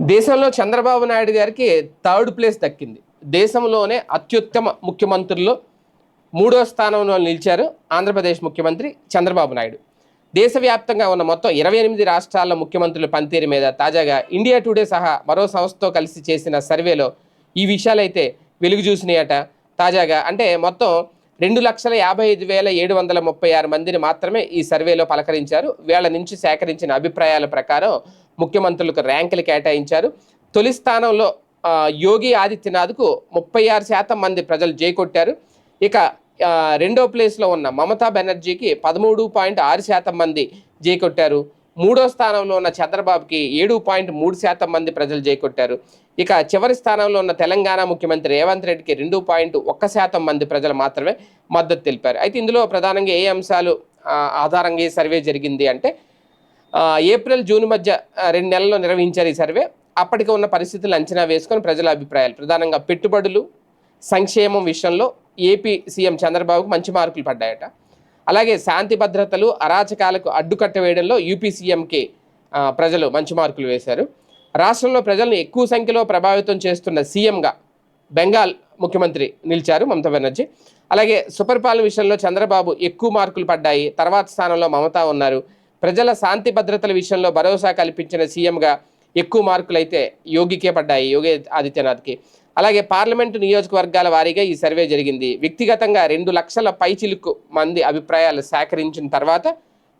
దేశంలో చంద్రబాబు నాయుడు గారికి third place దక్కింది. దేశంలోనే అత్యుత్తమ ముఖ్యమంత్రుల్లో మూడో స్థానంలో నిలిచారు ఆంధ్రప్రదేశ్ ముఖ్యమంత్రి చంద్రబాబు నాయుడు. దేశవ్యాప్తంగా ఉన్న మొత్తం ఇరవై ఎనిమిది రాష్ట్రాల ముఖ్యమంత్రుల పనితీరు మీద తాజాగా ఇండియా టుడే సహా మరో సంస్థతో కలిసి చేసిన సర్వేలో ఈ విషయాలైతే వెలుగు చూసినాయట. తాజాగా అంటే మొత్తం రెండు లక్షల యాభై ఐదు వేల ఏడు వందల ముప్పై ఆరు మందిని మాత్రమే ఈ సర్వేలో పలకరించారు. వీళ్ళ నుంచి సేకరించిన అభిప్రాయాల ప్రకారం ముఖ్యమంత్రులకు ర్యాంకులు కేటాయించారు. తొలి స్థానంలో యోగి ఆదిత్యనాథ్కు ముప్పై ఆరు శాతం మంది ప్రజలు జైకొట్టారు ఇక రెండో ప్లేస్లో ఉన్న మమతా బెనర్జీకి పదమూడు పాయింట్ ఆరు శాతం మంది జైకొట్టారు మూడో స్థానంలో ఉన్న చంద్రబాబుకి ఏడు పాయింట్ మూడు శాతం మంది ప్రజలు జైకొట్టారు ఇక చివరి స్థానంలో ఉన్న తెలంగాణ ముఖ్యమంత్రి రేవంత్ రెడ్డికి రెండు పాయింట్ ఒక్క శాతం మంది ప్రజలు మాత్రమే మద్దతు తెలిపారు. అయితే ఇందులో ప్రధానంగా ఏ అంశాలు ఆధారంగా ఈ సర్వే జరిగింది అంటే ఏప్రిల్ జూన్ మధ్య రెండు నెలల్లో నిర్వహించారు ఈ సర్వే. అప్పటికి ఉన్న పరిస్థితులు అంచనా వేసుకొని ప్రజల అభిప్రాయాలు. ప్రధానంగా పెట్టుబడులు సంక్షేమం విషయంలో ఏపీ సీఎం చంద్రబాబుకు మంచి మార్కులు పడ్డాయట. అలాగే శాంతి భద్రతలు అరాచకాలకు అడ్డుకట్ట వేయడంలో యూపీ సీఎంకి ప్రజలు మంచి మార్కులు వేశారు. రాష్ట్రంలో ప్రజలను ఎక్కువ సంఖ్యలో ప్రభావితం చేస్తున్న సీఎంగా బెంగాల్ ముఖ్యమంత్రి నిలిచారు మమతా బెనర్జీ. అలాగే సుపరిపాలన విషయంలో చంద్రబాబు ఎక్కువ మార్కులు పడ్డాయి. తర్వాత స్థానంలో మమతా ఉన్నారు. ప్రజల శాంతి భద్రతల విషయంలో భరోసా కల్పించిన సీఎంగా ఎక్కువ మార్కులు అయితే యోగికే పడ్డాయి యోగి ఆదిత్యనాథ్కి. అలాగే పార్లమెంటు నియోజకవర్గాల వారీగా ఈ సర్వే జరిగింది. వ్యక్తిగతంగా రెండు లక్షల పైచిలుకు మంది అభిప్రాయాలు సేకరించిన తర్వాత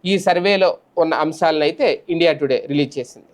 ఈ సర్వేలో ఉన్న అంశాలను అయితే ఇండియా టుడే రిలీజ్ చేసింది.